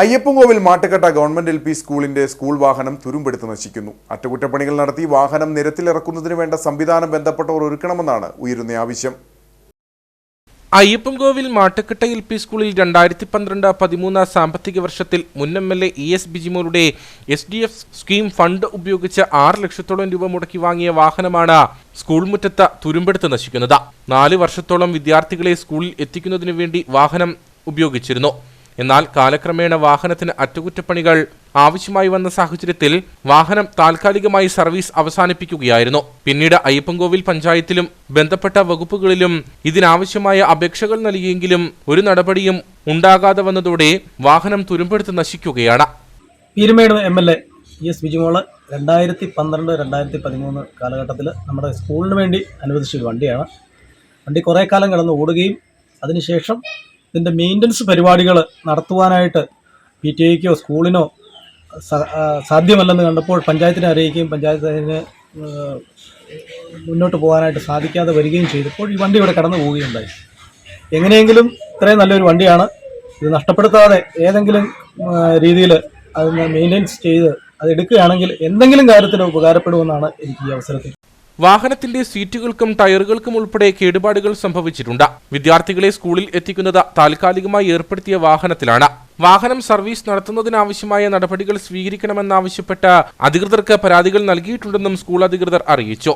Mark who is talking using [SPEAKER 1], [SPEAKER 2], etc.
[SPEAKER 1] Ayyappankovil Mattukatta government L P സ്കൂളിന്റെ school വാഹനം തുരുമ്പെടുത്ത് നശിക്കുന്നു. അറ്റകുറ്റപ്പണികൾ നടത്തി വാഹനം നിരത്തിലിറക്കുന്നതിന് വേണ്ട സംവിധാനം ബന്ധപ്പെട്ടവർ ഒരുക്കണമെന്നാണ് ഉയരുന്ന ആവശ്യം.
[SPEAKER 2] അയ്യപ്പൻകോവിൽ മാട്ടുക്കട്ട എൽ പി സ്കൂളിൽ രണ്ടായിരത്തി പന്ത്രണ്ട് പതിമൂന്ന് സാമ്പത്തിക വർഷത്തിൽ മുൻ M L A E S ബിജിമോളുടെ S D F scheme fund ഉപയോഗിച്ച് ആറ് ലക്ഷത്തോളം രൂപ മുടക്കി വാങ്ങിയ വാഹനമാണ് സ്കൂൾ മുറ്റത്ത് തുരുമ്പെടുത്ത് നശിക്കുന്നത്. നാല് വർഷത്തോളം വിദ്യാർത്ഥികളെ സ്കൂളിൽ എത്തിക്കുന്നതിനു വേണ്ടി വാഹനം ഉപയോഗിച്ചിരുന്നു. എന്നാൽ കാലക്രമേണ വാഹനത്തിന് അറ്റകുറ്റപ്പണികൾ ആവശ്യമായി വന്ന സാഹചര്യത്തിൽ വാഹനം താൽക്കാലികമായി സർവീസ് അവസാനിപ്പിക്കുകയായിരുന്നു. പിന്നീട് അയ്യപ്പൻകോവിൽ പഞ്ചായത്തിലും ബന്ധപ്പെട്ട വകുപ്പുകളിലും ഇതിനാവശ്യമായ അപേക്ഷകൾ നൽകിയെങ്കിലും ഒരു നടപടിയും ഉണ്ടാകാതെ വന്നതോടെ വാഹനം തുരുമ്പെടുത്ത് നശിക്കുകയാണ്.
[SPEAKER 3] പീരുമേട് എസ് ബിജുമോൾ രണ്ടായിരത്തി പന്ത്രണ്ട് രണ്ടായിരത്തി പതിമൂന്ന് കാലഘട്ടത്തിൽ നമ്മുടെ സ്കൂളിന് വേണ്ടി അനുവദിച്ചൊരു വണ്ടിയാണ്. വണ്ടി കുറേ കാലം കിടന്ന് ഓടുകയും അതിനുശേഷം ഇതിന്റെ മെയിന്റനൻസ് പരിപാടികൾ നടത്തുവാനായിട്ട് പി ടി ഐക്കോ സ്കൂളിനോ സാധ്യമല്ലെന്ന് കണ്ടപ്പോൾ പഞ്ചായത്തിനെ അറിയിക്കുകയും പഞ്ചായത്തിന് മുന്നോട്ട് പോകാനായിട്ട് സാധിക്കാതെ വരികയും ചെയ്തപ്പോൾ ഈ വണ്ടി ഇവിടെ കടന്നു പോവുകയുണ്ടായി. എങ്ങനെയെങ്കിലും ഇത്രയും നല്ലൊരു വണ്ടിയാണ്. ഇത് നഷ്ടപ്പെടുത്താതെ ഏതെങ്കിലും രീതിയിൽ അതിനെ മെയിന്റെയിൻസ് ചെയ്ത് അത് എടുക്കുകയാണെങ്കിൽ എന്തെങ്കിലും കാര്യത്തിന് ഉപകാരപ്പെടുമെന്നാണ് എനിക്ക് ഈ അവസരത്തിൽ
[SPEAKER 2] വാഹനത്തിന്റെ സീറ്റുകൾക്കും ടയറുകൾക്കും ഉൾപ്പെടെ കേടുപാടുകൾ സംഭവിച്ചിട്ടുണ്ട്. വിദ്യാർത്ഥികളെ സ്കൂളിൽ എത്തിക്കുന്നത് താൽക്കാലികമായി ഏർപ്പെടുത്തിയ വാഹനത്തിലാണ്. വാഹനം സർവീസ് നടത്തുന്നതിനാവശ്യമായ നടപടികൾ സ്വീകരിക്കണമെന്നാവശ്യപ്പെട്ട് അധികൃതർക്ക് പരാതികൾ നൽകിയിട്ടുണ്ടെന്നും സ്കൂൾ അധികൃതർ അറിയിച്ചു.